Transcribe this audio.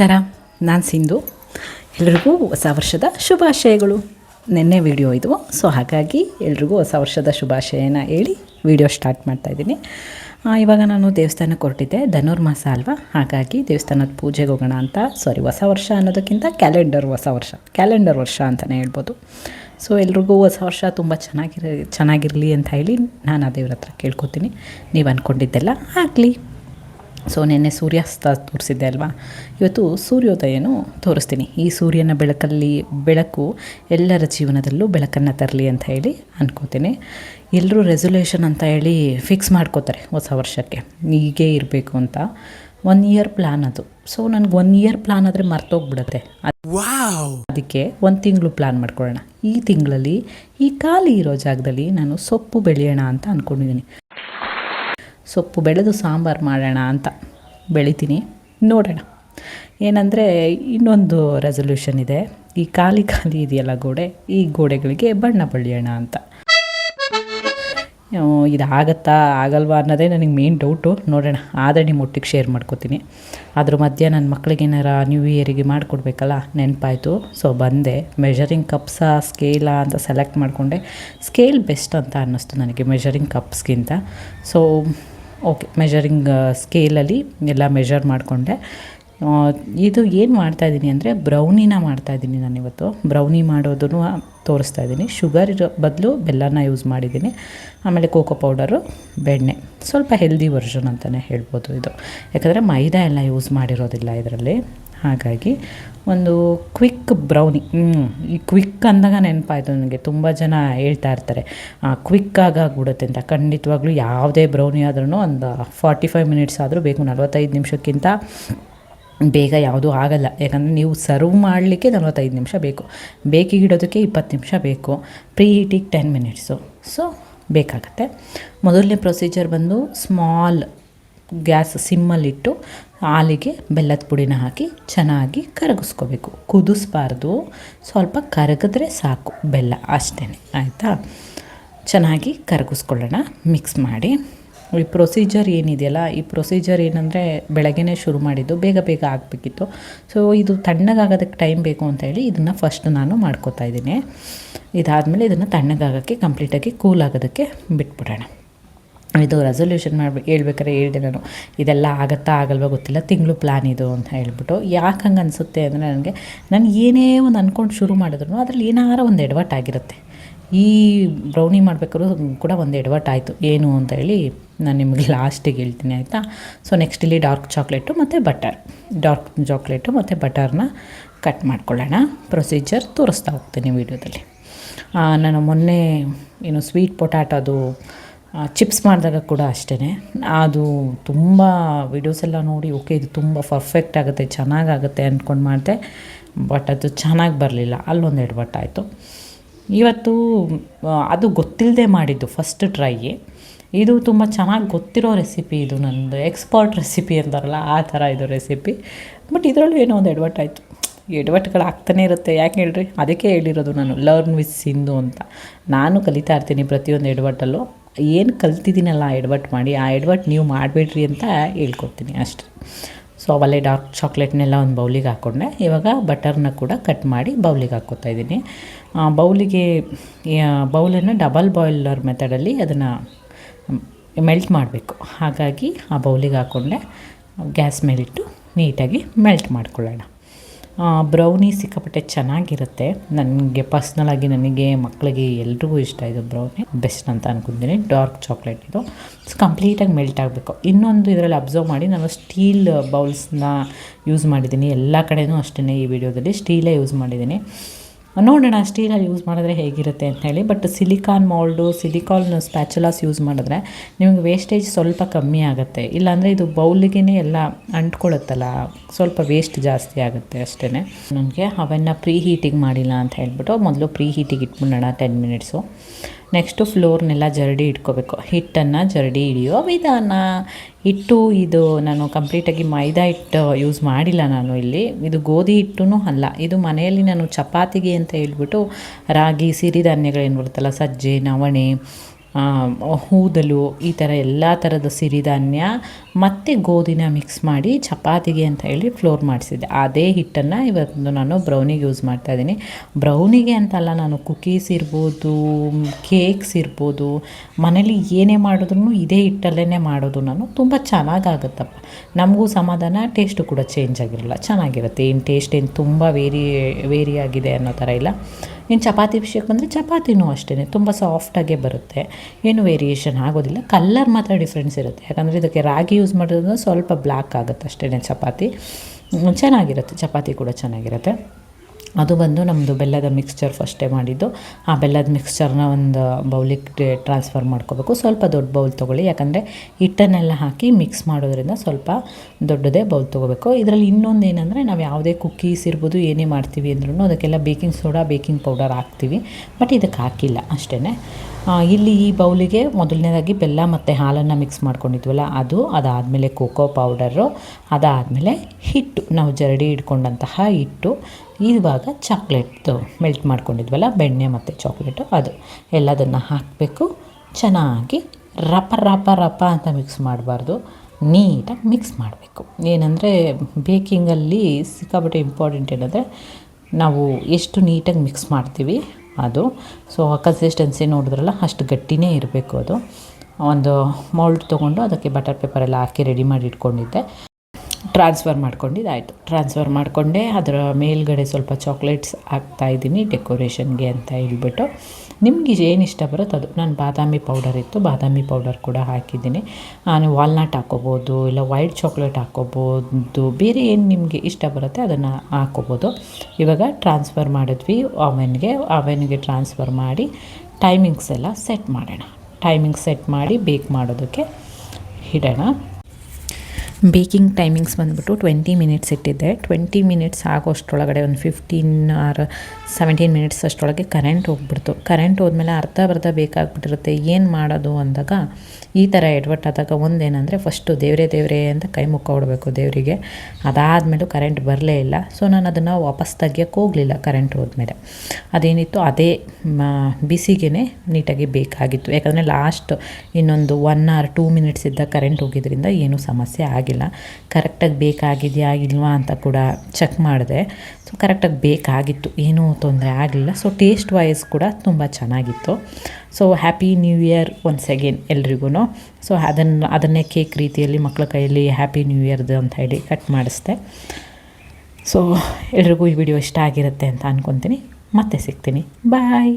ನಮಸ್ಕಾರ, ನಾನು ಸಿಂಧು. ಎಲ್ರಿಗೂ ಹೊಸ ವರ್ಷದ ಶುಭಾಶಯಗಳು. ನಿನ್ನೆ ವಿಡಿಯೋ ಇದು, ಸೊ ಹಾಗಾಗಿ ಎಲ್ರಿಗೂ ಹೊಸ ವರ್ಷದ ಶುಭಾಶಯನ ಹೇಳಿ ವಿಡಿಯೋ ಸ್ಟಾರ್ಟ್ ಮಾಡ್ತಾಯಿದ್ದೀನಿ ಇವಾಗ ನಾನು ದೇವಸ್ಥಾನಕ್ಕೆ ಹೊರಟಿದ್ದೆ ಧನುರ್ಮಾಸ ಅಲ್ವಾ? ಹಾಗಾಗಿ ದೇವಸ್ಥಾನದ ಪೂಜೆಗೆ ಹೋಗೋಣ ಅಂತ, ಸಾರಿ, ಹೊಸ ವರ್ಷ ಅನ್ನೋದಕ್ಕಿಂತ ಕ್ಯಾಲೆಂಡರ್ ಹೊಸ ವರ್ಷ, ಕ್ಯಾಲೆಂಡರ್ ವರ್ಷ ಅಂತಲೇ ಹೇಳ್ಬೋದು. ಸೊ ಎಲ್ರಿಗೂ ಹೊಸ ವರ್ಷ ತುಂಬ ಚೆನ್ನಾಗಿರ, ಚೆನ್ನಾಗಿರಲಿ ಅಂತ ಹೇಳಿ ನಾನು ಆ ದೇವ್ರ ಹತ್ರ ಕೇಳ್ಕೊತೀನಿ. ನೀವು ಅಂದ್ಕೊಂಡಿದ್ದೆಲ್ಲ ಆಗಲಿ. ಸೊ ನಿನ್ನೆ ಸೂರ್ಯಾಸ್ತ ತೋರಿಸಿದ್ದೆ ಅಲ್ವಾ? ಇವತ್ತು ಸೂರ್ಯೋದಯನೂ ತೋರಿಸ್ತೀನಿ. ಈ ಸೂರ್ಯನ ಬೆಳಕಲ್ಲಿ ಬೆಳಕು ಎಲ್ಲರ ಜೀವನದಲ್ಲೂ ಬೆಳಕನ್ನು ತರಲಿ ಅಂತ ಹೇಳಿ ಅನ್ಕೋತೀನಿ. ಎಲ್ಲರೂ ರೆಸೊಲ್ಯೂಷನ್ ಅಂತ ಹೇಳಿ ಫಿಕ್ಸ್ ಮಾಡ್ಕೋತಾರೆ ಹೊಸ ವರ್ಷಕ್ಕೆ. ಹೀಗೆ ಇರಬೇಕು ಅಂತ. ಒನ್ ಇಯರ್ ಪ್ಲ್ಯಾನ್ ಅದು. ಸೊ ನನಗೆ ಒನ್ ಇಯರ್ ಪ್ಲ್ಯಾನ್ ಆದರೆ ಮರ್ತೋಗ್ಬಿಡುತ್ತೆ. ಅದಕ್ಕೆ ಒಂದು ತಿಂಗಳು ಪ್ಲ್ಯಾನ್ ಮಾಡ್ಕೊಳ್ಳೋಣ. ಈ ತಿಂಗಳಲ್ಲಿ ಈ ಖಾಲಿ ಇರೋ ಜಾಗದಲ್ಲಿ ನಾನು ಸೊಪ್ಪು ಬೆಳೆಯೋಣ ಅಂತ ಅಂದ್ಕೊಂಡಿದ್ದೀನಿ ಸೊಪ್ಪು ಬೆಳೆದು ಸಾಂಬಾರು ಮಾಡೋಣ ಅಂತ ಬೆಳಿತೀನಿ. ನೋಡೋಣ. ಏನಂದರೆ ಇನ್ನೊಂದು ರೆಸೊಲ್ಯೂಷನ್ ಇದೆ. ಈ ಖಾಲಿ ಖಾಲಿ ಇದೆಯಲ್ಲ ಗೋಡೆ, ಈ ಗೋಡೆಗಳಿಗೆ ಬಣ್ಣ ಬಳಿಯೋಣ ಅಂತ. ಇದಾಗತ್ತಾ? ಆಗಲ್ವಾ ಅನ್ನೋದೇ ನನಗೆ ಮೇನ್ ಡೌಟು ನೋಡೋಣ. ಆದರೆ ನಿಮ್ಮ ಒಟ್ಟಿಗೆ ಶೇರ್ ಮಾಡ್ಕೋತೀನಿ. ಅದ್ರ ಮಧ್ಯೆ ನನ್ನ ಮಕ್ಕಳಿಗೆ ಏನಾರ ನ್ಯೂ ಇಯರಿಗೆ ಮಾಡಿಕೊಡ್ಬೇಕಲ್ಲ, ನೆನಪಾಯಿತು. ಸೊ ಬಂದೆ. ಮೆಷರಿಂಗ್ ಕಪ್ಸಾ ಸ್ಕೇಲಾ ಅಂತ ಸೆಲೆಕ್ಟ್ ಮಾಡಿಕೊಂಡೆ. ಸ್ಕೇಲ್ ಬೆಸ್ಟ್ ಅಂತ ಅನ್ನಿಸ್ತು ನನಗೆ ಮೆಷರಿಂಗ್ ಕಪ್ಸ್ಗಿಂತ ಸೊ ಓಕೆ ಮೆಷರಿಂಗ್ ಸ್ಕೇಲಲ್ಲಿ ಎಲ್ಲ ಮೆಷರ್ ಮಾಡಿಕೊಂಡೆ. ಇದು ಏನು ಮಾಡ್ತಾಯಿದ್ದೀನಿ ಅಂದರೆ ಬ್ರೌನಿನ ಮಾಡ್ತಾಯಿದ್ದೀನಿ ನಾನಿವತ್ತು. ಬ್ರೌನಿ ಮಾಡೋದನ್ನು ತೋರಿಸ್ತಾ ಇದ್ದೀನಿ ಶುಗರ್ ಬದಲು ಬೆಲ್ಲನ ಯೂಸ್ ಮಾಡಿದ್ದೀನಿ ಆಮೇಲೆ ಕೋಕೋ ಪೌಡರು ಬೆಣ್ಣೆ. ಸ್ವಲ್ಪ ಹೆಲ್ದಿ ವರ್ಷನ್ ಅಂತಲೇ ಹೇಳ್ಬೋದು ಇದು. ಯಾಕಂದರೆ ಮೈದಾ ಎಲ್ಲ ಯೂಸ್ ಮಾಡಿರೋದಿಲ್ಲ ಇದರಲ್ಲಿ. ಹಾಗಾಗಿ ಒಂದು ಕ್ವಿಕ್ ಬ್ರೌನಿ ಈ ಕ್ವಿಕ್ ಅಂದಾಗ ನೆನಪಾಯಿತು ನನಗೆ. ತುಂಬ ಜನ ಹೇಳ್ತಾ ಇರ್ತಾರೆ. ಕ್ವಿಕ್ ಆಗಾಗ್ಬಿಡುತ್ತೆ ಅಂತ. ಖಂಡಿತವಾಗ್ಲೂ ಯಾವುದೇ ಬ್ರೌನಿ ಆದ್ರೂ ಒಂದು ಫಾರ್ಟಿ ಫೈವ್ ಮಿನಿಟ್ಸ್ ಆದರೂ ಬೇಕು. ನಲ್ವತ್ತೈದು ನಿಮಿಷಕ್ಕಿಂತ ಬೇಗ ಯಾವುದೂ ಆಗಲ್ಲ. ಯಾಕಂದರೆ ನೀವು ಸರ್ವ್ ಮಾಡಲಿಕ್ಕೆ ನಲವತ್ತೈದು ನಿಮಿಷ ಬೇಕು. ಬೇಕಿಗೆ ಇಡೋದಕ್ಕೆ ಇಪ್ಪತ್ತು ನಿಮಿಷ ಬೇಕು. ಪ್ರೀ ಹೀಟಿಗೆ ಟೆನ್ ಮಿನಿಟ್ಸು ಸೊ ಬೇಕಾಗತ್ತೆ. ಮೊದಲನೇ ಪ್ರೊಸೀಜರ್ ಬಂದು ಸ್ಮಾಲ್ ಗ್ಯಾಸ್ ಸಿಮ್ಮಲ್ಲಿಟ್ಟು ಹಾಲಿಗೆ ಬೆಲ್ಲದ ಪುಡಿನ ಹಾಕಿ ಚೆನ್ನಾಗಿ ಕರಗಿಸ್ಕೋಬೇಕು. ಕುದಿಸ್ಬಾರ್ದು. ಸ್ವಲ್ಪ ಕರಗಿದ್ರೆ ಸಾಕು ಬೆಲ್ಲ ಅಷ್ಟೇ ಆಯಿತಾ? ಚೆನ್ನಾಗಿ ಕರಗಿಸ್ಕೊಳ್ಳೋಣ. ಮಿಕ್ಸ್ ಮಾಡಿ. ಈ ಪ್ರೊಸೀಜರ್ ಏನಿದೆಯಲ್ಲ, ಈ ಪ್ರೊಸೀಜರ್ ಏನಂದರೆ ಬೆಳಗ್ಗೆನೇ ಶುರು ಮಾಡಿದ್ದು, ಬೇಗ ಬೇಗ ಆಗಬೇಕಿತ್ತು. ಸೊ ಇದು ತಣ್ಣಗಾಗೋದಕ್ಕೆ ಟೈಮ್ ಬೇಕು ಅಂತ ಹೇಳಿ ಇದನ್ನು ಫಸ್ಟ್ ನಾನು ಮಾಡ್ಕೋತಾ ಇದ್ದೀನಿ. ಇದಾದಮೇಲೆ ಇದನ್ನು ತಣ್ಣಗಾಗೋಕ್ಕೆ ಕಂಪ್ಲೀಟಾಗಿ ಕೂಲ್ ಆಗೋದಕ್ಕೆ ಬಿಟ್ಬಿಡೋಣ. ಇದು ರೆಸೊಲ್ಯೂಷನ್ ಮಾಡ್ಬೇಕು ಹೇಳ್ಬೇಕಾರೆ ಹೇಳಿದೆ ನಾನು. ಇದೆಲ್ಲ ಆಗುತ್ತಾ ಆಗಲ್ವಾ ಗೊತ್ತಿಲ್ಲ. ತಿಂಗಳು ಪ್ಲ್ಯಾನ್ ಇದು ಅಂತ ಹೇಳ್ಬಿಟ್ಟು. ಯಾಕೆ ಹಂಗೆ ಅನಿಸುತ್ತೆ ಅಂದರೆ ನನಗೆ ನಾನು ಏನೇ ಒಂದು ಅಂದ್ಕೊಂಡು ಶುರು ಮಾಡಿದ್ರು ಅದರಲ್ಲಿ ಏನಾರ ಒಂದು ಎಡವಟ್ ಆಗಿರುತ್ತೆ. ಈ ಬ್ರೌನಿ ಮಾಡಬೇಕಾದ್ರೂ ಕೂಡ ಒಂದು ಎಡವಟ್ ಆಯಿತು. ಏನು ಅಂತ ಹೇಳಿ ನಾನು ನಿಮಗೆ ಲಾಸ್ಟಿಗೆ ಹೇಳ್ತೀನಿ ಆಯಿತಾ? ಸೊ ನೆಕ್ಸ್ಟ್ ಇಲ್ಲಿ ಡಾರ್ಕ್ ಚಾಕ್ಲೇಟು ಮತ್ತು ಬಟರ್ ಡಾರ್ಕ್ ಚಾಕ್ಲೇಟು ಮತ್ತು ಬಟರ್ನ ಕಟ್ ಮಾಡ್ಕೊಳ್ಳೋಣ. ಪ್ರೊಸೀಜರ್ ತೋರಿಸ್ತಾ ಹೋಗ್ತೀನಿ ವೀಡಿಯೋದಲ್ಲಿ ನಾನು ಮೊನ್ನೆ ಏನು ಸ್ವೀಟ್ ಪೊಟ್ಯಾಟೋದು ಚಿಪ್ಸ್ ಮಾಡಿದಾಗ ಕೂಡ ಅಷ್ಟೇ ಅದು ತುಂಬ ವಿಡಿಯೋಸೆಲ್ಲ ನೋಡಿ, ಓಕೆ, ಇದು ತುಂಬ ಪರ್ಫೆಕ್ಟ್ ಆಗುತ್ತೆ, ಚೆನ್ನಾಗಾಗುತ್ತೆ ಅಂದ್ಕೊಂಡು ಮಾಡಿದೆ. ಬಟ್ ಅದು ಚೆನ್ನಾಗಿ ಬರಲಿಲ್ಲ. ಅಲ್ಲೊಂದು ಆಯಿತು. ಇವತ್ತು ಅದು ಗೊತ್ತಿಲ್ಲದೆ ಮಾಡಿದ್ದು ಫಸ್ಟ್ ಟ್ರೈ ಇದು ತುಂಬ ಚೆನ್ನಾಗಿ ಗೊತ್ತಿರೋ ರೆಸಿಪಿ ಇದು ನನ್ನದು ಎಕ್ಸ್ಪರ್ಟ್ ರೆಸಿಪಿ ಅಂತಾರಲ್ಲ, ಆ ಥರ ಇದು ರೆಸಿಪಿ ಬಟ್ ಇದರಲ್ಲೂ ಏನೋ ಒಂದು ಎಡವಟ್ಟಾಯಿತು ಎಡವಟ್ಟುಗಳು ಆಗ್ತಾನೆ ಇರುತ್ತೆ. ಯಾಕೆ ಹೇಳ್ರಿ? ಅದಕ್ಕೆ ಹೇಳಿರೋದು ನಾನು ಲರ್ನ್ ವಿತ್ ಸಿಂಧು ಅಂತ. ನಾನು ಕಲಿತಾ ಇರ್ತೀನಿ ಪ್ರತಿಯೊಂದು ಎಡವಟ್ಟಲ್ಲೂ ಏನು ಕಲ್ತಿದ್ದೀನಲ್ಲ ಆ ಎಡ್ವರ್ಟ್ ಮಾಡಿ, ಆ ಎಡ್ವರ್ಟ್ ನೀವು ಮಾಡಬೇಡ್ರಿ ಅಂತ ಹೇಳ್ಕೊಡ್ತೀನಿ ಅಷ್ಟೆ. ಸೊ ಅವಲ್ಲೇ ಡಾರ್ಕ್ ಚಾಕ್ಲೇಟ್ನೆಲ್ಲ ಒಂದು ಬೌಲಿಗೆ ಹಾಕ್ಕೊಂಡೆ ಇವಾಗ ಬಟರ್ನ ಕೂಡ ಕಟ್ ಮಾಡಿ ಬೌಲಿಗೆ ಹಾಕ್ಕೋತಾ ಇದ್ದೀನಿ. ಬೌಲಿಗೆ ಬೌಲನ್ನು ಡಬಲ್ ಬಾಯ್ಲರ್ ಮೆಥಡಲ್ಲಿ ಅದನ್ನು ಮೆಲ್ಟ್ ಮಾಡಬೇಕು. ಹಾಗಾಗಿ ಆ ಬೌಲಿಗೆ ಹಾಕ್ಕೊಂಡೆ ಗ್ಯಾಸ್ ಮೇಲಿಟ್ಟು ನೀಟಾಗಿ ಮೆಲ್ಟ್ ಮಾಡ್ಕೊಳ್ಳೋಣ. ಬ್ರೌನಿ ಸಿಕ್ಕಾಪಟ್ಟೆ ಚೆನ್ನಾಗಿರುತ್ತೆ. ನನಗೆ ಪರ್ಸ್ನಲಾಗಿ ನನಗೆ ಮಕ್ಕಳಿಗೆ ಎಲ್ರಿಗೂ ಇಷ್ಟ ಇದು ಬ್ರೌನಿ ಬೆಸ್ಟ್ ಅಂತ ಅನ್ಕೊಂತೀನಿ. ಡಾರ್ಕ್ ಚಾಕ್ಲೇಟ್ ಇದು. ಕಂಪ್ಲೀಟಾಗಿ ಮೆಲ್ಟ್ ಆಗಬೇಕು. ಇನ್ನೊಂದು ಇದರಲ್ಲಿ ಅಬ್ಸರ್ವ್ ಮಾಡಿ ನಾನು ಸ್ಟೀಲ್ ಬೌಲ್ಸ್ನ ಯೂಸ್ ಮಾಡಿದ್ದೀನಿ. ಎಲ್ಲ ಕಡೆಯೂ ಅಷ್ಟೇ ಈ ವಿಡಿಯೋದಲ್ಲಿ ಸ್ಟೀಲೇ ಯೂಸ್ ಮಾಡಿದ್ದೀನಿ. ನೋಡೋಣ ಸ್ಟೀಲಲ್ಲಿ ಯೂಸ್ ಮಾಡಿದ್ರೆ ಹೇಗಿರುತ್ತೆ ಅಂತ ಹೇಳಿ. But silicon mould silicon spatulas use ಮಾಡಿದ್ರೆ ನಿಮಗೆ ವೇಸ್ಟೇಜ್ ಸ್ವಲ್ಪ ಕಮ್ಮಿ ಆಗುತ್ತೆ. ಇಲ್ಲಾಂದರೆ ಇದು ಬೌಲಿಗೆ ಎಲ್ಲ ಅಂಟ್ಕೊಳ್ಳುತ್ತಲ್ಲ ಸ್ವಲ್ಪ ವೇಸ್ಟ್ ಜಾಸ್ತಿ ಆಗುತ್ತೆ ಅಷ್ಟೇ ನನಗೆ ಅವೆನ್ನ ಪ್ರೀ ಹೀಟಿಂಗ್ ಮಾಡಿಲ್ಲ ಅಂತ ಹೇಳ್ಬಿಟ್ಟು ಮೊದಲು ಪ್ರೀ ಹೀಟಿಗೆ ಇಟ್ಬಿಡೋಣ ಟೆನ್ ಮಿನಿಟ್ಸು ನೆಕ್ಸ್ಟು ಫ್ಲೋರ್ನೆಲ್ಲ ಜರಡಿ ಇಟ್ಕೋಬೇಕು. ಹಿಟ್ಟನ್ನು ಜರಡಿ ಹಿಡಿಯೋ ವಿಧಾನ. ಹಿಟ್ಟು ಇದು ನಾನು ಕಂಪ್ಲೀಟಾಗಿ ಮೈದಾ ಹಿಟ್ಟು ಯೂಸ್ ಮಾಡಿಲ್ಲ ನಾನು ಇಲ್ಲಿ. ಇದು ಗೋಧಿ ಹಿಟ್ಟು ಅಲ್ಲ. ಇದು ಮನೆಯಲ್ಲಿ ನಾನು ಚಪಾತಿಗೆ ಅಂತ ಹೇಳ್ಬಿಟ್ಟು ರಾಗಿ, ಸಿರಿಧಾನ್ಯಗಳೇನು ಬರುತ್ತಲ್ಲ, ಸಜ್ಜೆ, ನವಣೆ ಊದಲು ಈ ಥರ ಎಲ್ಲ ಥರದ ಸಿರಿಧಾನ್ಯ ಮತ್ತು ಗೋಧಿನ ಮಿಕ್ಸ್ ಮಾಡಿ ಚಪಾತಿಗೆ ಅಂತ ಹೇಳಿ ಫ್ಲೋರ್ ಮಾಡಿಸಿದ್ದೆ. ಅದೇ ಹಿಟ್ಟನ್ನು ಇವತ್ತು ನಾನು ಬ್ರೌನಿಗೆ ಯೂಸ್ ಮಾಡ್ತಾ ಇದ್ದೀನಿ. ಬ್ರೌನಿಗೆ ಅಂತಲ್ಲ ನಾನು ಕುಕೀಸ್ ಇರ್ಬೋದು ಕೇಕ್ಸ್ ಇರ್ಬೋದು, ಮನೇಲಿ ಏನೇ ಮಾಡಿದ್ರು ಇದೇ ಹಿಟ್ಟಲ್ಲೇ ಮಾಡೋದು ನಾನು. ತುಂಬ ಚೆನ್ನಾಗಾಗುತ್ತಪ್ಪ ನಮಗೂ ಸಮಾಧಾನ ಟೇಸ್ಟು ಕೂಡ ಚೇಂಜ್ ಆಗಿರಲ್ಲ. ಚೆನ್ನಾಗಿರುತ್ತೆ. ಏನು ಟೇಸ್ಟ್ ಏನು ತುಂಬ ವೇರಿ ವೇರಿ ಆಗಿದೆ ಅನ್ನೋ ಥರ ಇಲ್ಲ. ಇನ್ನು ಚಪಾತಿ ವಿಷಯಕ್ಕೆ ಬಂದರೆ ಚಪಾತಿನೂ ಅಷ್ಟೇ ತುಂಬ ಸಾಫ್ಟಾಗೇ ಬರುತ್ತೆ. ಏನು ವೇರಿಯೇಷನ್ ಆಗೋದಿಲ್ಲ. ಕಲ್ಲರ್ ಮಾತ್ರ ಡಿಫ್ರೆನ್ಸ್ ಇರುತ್ತೆ. ಯಾಕಂದರೆ ಇದಕ್ಕೆ ರಾಗಿ ಯೂಸ್ ಮಾಡೋದ್ರಿಂದ ಸ್ವಲ್ಪ ಬ್ಲ್ಯಾಕ್ ಆಗುತ್ತೆ ಅಷ್ಟೇ ಚಪಾತಿ. ಚೆನ್ನಾಗಿರುತ್ತೆ. ಚಪಾತಿ ಕೂಡ ಚೆನ್ನಾಗಿರುತ್ತೆ. ಅದು ಬಂದು ನಮ್ಮದು ಬೆಲ್ಲದ ಮಿಕ್ಸ್ಚರ್ ಫಸ್ಟೇ ಮಾಡಿದ್ದು. ಆ ಬೆಲ್ಲದ ಮಿಕ್ಸ್ಚರ್ನ ಒಂದು ಬೌಲಿಗೆ ಟ್ರಾನ್ಸ್ಫರ್ ಮಾಡ್ಕೋಬೇಕು. ಸ್ವಲ್ಪ ದೊಡ್ಡ ಬೌಲ್ ತೊಗೊಳ್ಳಿ. ಯಾಕಂದರೆ ಹಿಟ್ಟನ್ನೆಲ್ಲ ಹಾಕಿ ಮಿಕ್ಸ್ ಮಾಡೋದ್ರಿಂದ ಸ್ವಲ್ಪ ದೊಡ್ಡದೇ ಬೌಲ್ ತೊಗೋಬೇಕು. ಇದರಲ್ಲಿ ಇನ್ನೊಂದು ಏನಂದರೆ ನಾವು ಯಾವುದೇ ಕುಕ್ಕೀಸ್ ಇರ್ಬೋದು, ಏನೇ ಮಾಡ್ತೀವಿ ಅಂದ್ರೂ ಅದಕ್ಕೆಲ್ಲ ಬೇಕಿಂಗ್ ಸೋಡಾ ಬೇಕಿಂಗ್ ಪೌಡರ್ ಹಾಕ್ತೀವಿ. ಬಟ್ ಇದಕ್ಕೆ ಹಾಕಿಲ್ಲ ಅಷ್ಟೇ ಇಲ್ಲಿ ಈ ಬೌಲಿಗೆ ಮೊದಲನೇದಾಗಿ ಬೆಲ್ಲ ಮತ್ತು ಹಾಲನ್ನು ಮಿಕ್ಸ್ ಮಾಡ್ಕೊಂಡಿದ್ವಲ್ಲ, ಅದು ಅದಾದಮೇಲೆ ಕೋಕೋ ಪೌಡರು ಅದಾದಮೇಲೆ ಹಿಟ್ಟು. ನಾವು ಜರಡಿ ಇಟ್ಕೊಂಡಂತಹ ಹಿಟ್ಟು, ಇವಾಗ ಚಾಕ್ಲೇಟ್ದು ಮೆಲ್ಟ್ ಮಾಡ್ಕೊಂಡಿದ್ವಲ್ಲ, ಬೆಣ್ಣೆ ಮತ್ತು ಚಾಕ್ಲೇಟು ಅದು. ಎಲ್ಲದನ್ನು ಹಾಕಬೇಕು. ಚೆನ್ನಾಗಿ ರಪ ರಪ ರಪ ಅಂತ ಮಿಕ್ಸ್ ಮಾಡಬಾರ್ದು. ನೀಟಾಗಿ ಮಿಕ್ಸ್ ಮಾಡಬೇಕು. ಏನಂದರೆ ಬೇಕಿಂಗಲ್ಲಿ ಸಿಕ್ಕಾಪಟ್ಟೆ ಇಂಪಾರ್ಟೆಂಟ್ ಏನಂದರೆ, ನಾವು ಎಷ್ಟು ನೀಟಾಗಿ ಮಿಕ್ಸ್ ಮಾಡ್ತೀವಿ ಅದು. ಸೊ ಕನ್ಸಿಸ್ಟೆನ್ಸಿ ನೋಡಿದ್ರಲ್ಲ, ಅಷ್ಟು ಗಟ್ಟಿನೇ ಇರಬೇಕು ಅದು. ಒಂದು ಮೌಲ್ಡ್ ತೊಗೊಂಡು ಅದಕ್ಕೆ ಬಟರ್ ಪೇಪರ್ ಎಲ್ಲ ಹಾಕಿ ರೆಡಿ ಮಾಡಿ ಇಟ್ಕೊಂಡಿದ್ದೆ. ಟ್ರಾನ್ಸ್ಫರ್ ಮಾಡ್ಕೊಂಡಿದ್ದಾಯಿತು ಟ್ರಾನ್ಸ್ಫರ್ ಮಾಡಿಕೊಂಡೆ, ಅದರ ಮೇಲ್ಗಡೆ ಸ್ವಲ್ಪ ಚಾಕ್ಲೇಟ್ಸ್ ಹಾಕ್ತಾಯಿದ್ದೀನಿ ಡೆಕೋರೇಷನ್ಗೆ ಅಂತ ಹೇಳ್ಬಿಟ್ಟು. ನಿಮಗೆ ಏನು ಇಷ್ಟ ಬರುತ್ತೆ ಅದು. ನಾನು ಬಾದಾಮಿ ಪೌಡರ್ ಇತ್ತು, ಬಾದಾಮಿ ಪೌಡರ್ ಕೂಡ ಹಾಕಿದ್ದೀನಿ. ನಾನು ವಾಲ್ನಟ್ ಹಾಕೋಬೋದು, ಇಲ್ಲ ವೈಟ್ ಚಾಕ್ಲೇಟ್ ಹಾಕೋಬೋದು, ಬೇರೆ ಏನು ನಿಮಗೆ ಇಷ್ಟ ಬರುತ್ತೆ ಅದನ್ನು ಹಾಕೋಬೋದು. ಇವಾಗ ಟ್ರಾನ್ಸ್ಫರ್ ಮಾಡಿದ್ವಿ ಅವೆನ್ಗೆ ಅವೆನ್ಗೆ ಟ್ರಾನ್ಸ್ಫರ್ ಮಾಡಿ ಟೈಮಿಂಗ್ಸ್ ಎಲ್ಲ ಸೆಟ್ ಮಾಡೋಣ. ಟೈಮಿಂಗ್ಸ್ ಸೆಟ್ ಮಾಡಿ ಬೇಕ್ ಮಾಡೋದಕ್ಕೆ ಇಡೋಣ. ಬೇಕಿಂಗ್ ಟೈಮಿಂಗ್ಸ್ ಬಂದುಬಿಟ್ಟು ಟ್ವೆಂಟಿ ಮಿನಿಟ್ಸ್ ಇಟ್ಟಿದ್ದೆ. ಟ್ವೆಂಟಿ ಮಿನಿಟ್ಸ್ ಆಗೋಷ್ಟರೊಳಗಡೆ ಒಂದು ಫಿಫ್ಟೀನ್ ಆರ್ ಸೆವೆಂಟೀನ್ ಮಿನಿಟ್ಸ್ ಅಷ್ಟರೊಳಗೆ ಕರೆಂಟ್ ಹೋಗ್ಬಿಡ್ತು. ಕರೆಂಟ್ ಹೋದ್ಮೇಲೆ ಅರ್ಧ ಬರ್ಧ ಬೇಕಾಗ್ಬಿಟ್ಟಿರುತ್ತೆ. ಏನು ಮಾಡೋದು ಅಂದಾಗ ಈ ಥರ ಎಡ್ವರ್ಟ್ ಆದಾಗ ಒಂದೇನಂದರೆ ಫಸ್ಟು ದೇವರೇ ದೇವರೇ ಅಂತ ಕೈ ಮುಕ್ಕೊಡ್ಬೇಕು ದೇವರಿಗೆ. ಅದಾದಮೇಲೂ ಕರೆಂಟ್ ಬರಲೇ ಇಲ್ಲ. ಸೊ ನಾನು ಅದನ್ನು ವಾಪಸ್ ತೆಗಿಯೋಕ್ಕೆ ಹೋಗಲಿಲ್ಲ ಕರೆಂಟ್ ಹೋದ್ಮೇಲೆ. ಅದೇನಿತ್ತು ಅದೇ ಬಿಸಿಗೆ ನೀಟಾಗಿ ಬೇಕಾಗಿತ್ತು. ಯಾಕಂದರೆ ಲಾಸ್ಟ್ ಇನ್ನೊಂದು ಒನ್ ಆರ್ ಟೂ ಮಿನಿಟ್ಸ್ ಇದ್ದ ಕರೆಂಟ್ ಹೋಗಿದ್ದರಿಂದ ಏನೂ ಸಮಸ್ಯೆ ಆಗಿಲ್ಲ. ಕರೆಕ್ಟಾಗಿ ಬೇಕಾಗಿದೆಯಾ ಇಲ್ವಾ ಅಂತ ಕೂಡ ಚೆಕ್ ಮಾಡಿದೆ. ಸೊ ಕರೆಕ್ಟಾಗಿ ಬೇಕಾಗಿತ್ತು. ಏನೂ ತೊಂದರೆ ಆಗಲಿಲ್ಲ. ಸೊ ಟೇಸ್ಟ್ ವೈಸ್ ಕೂಡ ತುಂಬ ಚೆನ್ನಾಗಿತ್ತು. So happy new year once again ಎಲ್ರಿಗೂ ಸೊ ಅದನ್ನು, ಅದನ್ನೇ ಕೇಕ್ ರೀತಿಯಲ್ಲಿ ಮಕ್ಕಳ ಕೈಯಲ್ಲಿ ಹ್ಯಾಪಿ ನ್ಯೂ ಇಯರ್ದು ಅಂತ ಹೇಳಿ ಕಟ್ ಮಾಡಿಸ್ದೆ. ಸೊ ಎಲ್ರಿಗೂ ಈ ವಿಡಿಯೋ ಇಷ್ಟ ಆಗಿರುತ್ತೆ ಅಂತ ಅಂದ್ಕೊತೀನಿ ಮತ್ತೆ ಸಿಗ್ತೀನಿ. ಬಾಯ್